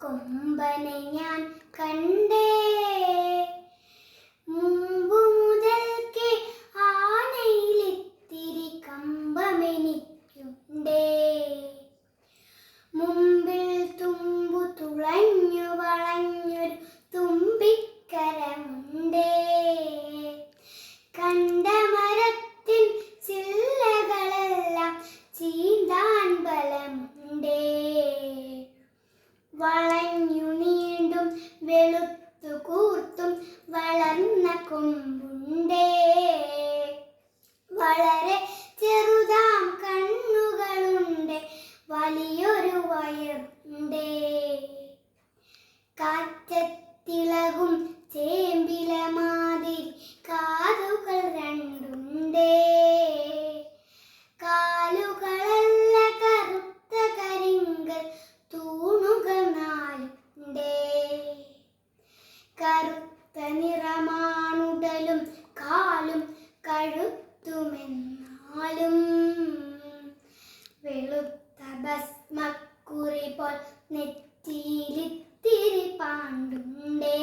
കൊമ്പനെ ഞാൻ കണ്ടേ. വളഞ്ഞു നീണ്ടും വെളുത്തു കൂർത്തും വളർന്ന കൊമ്പുണ്ടേ. വളരെ ചെറുതാം കണ്ണുകളുണ്ട് വലിയൊരു വയറുണ്ടേ. കാറ്റത്ത് ഭസ്മക്കുറി പോൽ നെറ്റിയിലിത്തിരി പാണ്ടുണ്ടേ